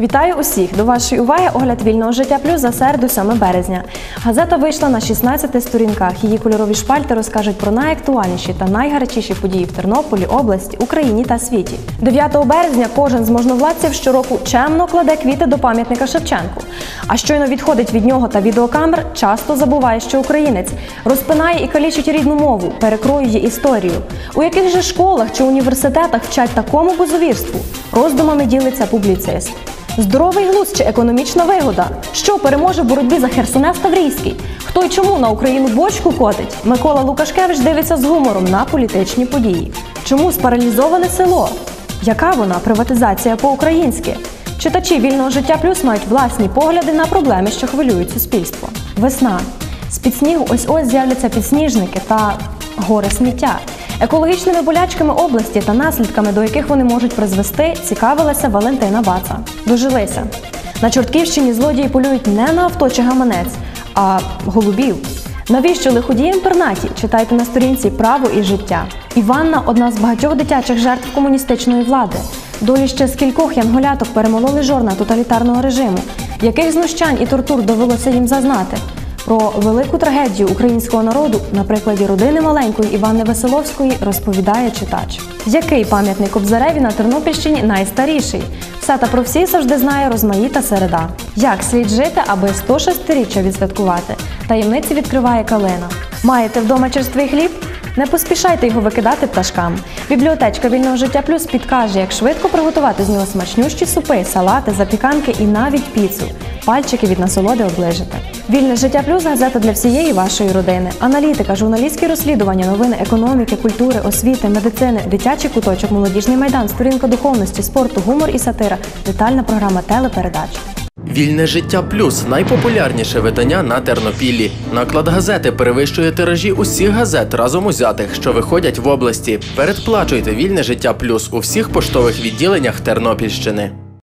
Вітаю усіх! До вашої уваги огляд вільного життя плюс за середу 7 березня. Газета вийшла на 16 сторінках. Її кольорові шпальти розкажуть про найактуальніші та найгарячіші події в Тернополі, області, Україні та світі. 9 березня кожен з можновладців щороку чемно кладе квіти до пам'ятника Шевченку. А щойно відходить від нього та відеокамер, часто забуває, що українець розпинає і калічить рідну мову, перекроює історію. У яких же школах чи університетах вчать такому безовірству? Роздумами ділиться публіцист. Здоровий глузд чи економічна вигода? Що переможе в боротьбі за Херсонес Таврійський? Хто й чому на Україну бочку котить? Микола Лукашкевич дивиться з гумором на політичні події. Чому спаралізоване село? Яка вона приватизація по-українськи? Читачі вільного життя плюс мають власні погляди на проблеми, що хвилюють суспільство. Весна. З-під снігу ось ось з'являться підсніжники та гори сміття. Екологічними болячками області та наслідками, до яких вони можуть призвести, цікавилася Валентина Баца. Дожилися. На Чортківщині злодії полюють не на авто чи гаманець, а голубів. Навіщо лиходії інтернаті? Читайте на сторінці Право і життя. Іванна одна з багатьох дитячих жертв комуністичної влади. Долі ще скількох янголяток перемололи жорна тоталітарного режиму. Яких знущань і тортур довелося їм зазнати? Про велику трагедію українського народу на прикладі родини маленької Івани Веселовської розповідає читач. Який пам'ятник Кобзареві на Тернопільщині найстаріший? Все та про всі завжди знає розмаїта середа. Як слід жити, аби 106-річчя відсвяткувати? Таємниці відкриває калина. Маєте вдома черствий хліб? Не поспішайте його викидати пташкам. Бібліотечка вільного життя плюс підкаже, як швидко приготувати з нього смачнющі супи, салати, запіканки і навіть піцу. Пальчики від насолоди оближите. Вільне життя плюс газета для всієї вашої родини. Аналітика, журналістські розслідування, новини економіки, культури, освіти, медицини, дитячий куточок, молодіжний майдан, сторінка духовності, спорту, гумор і сатира, детальна програма телепередач. Вільне життя плюс найпопулярніше видання на Тернопіллі. Наклад газети перевищує тиражі усіх газет разом узятих, що виходять в області. Передплачуйте вільне життя плюс у всіх поштових відділеннях Тернопільщини.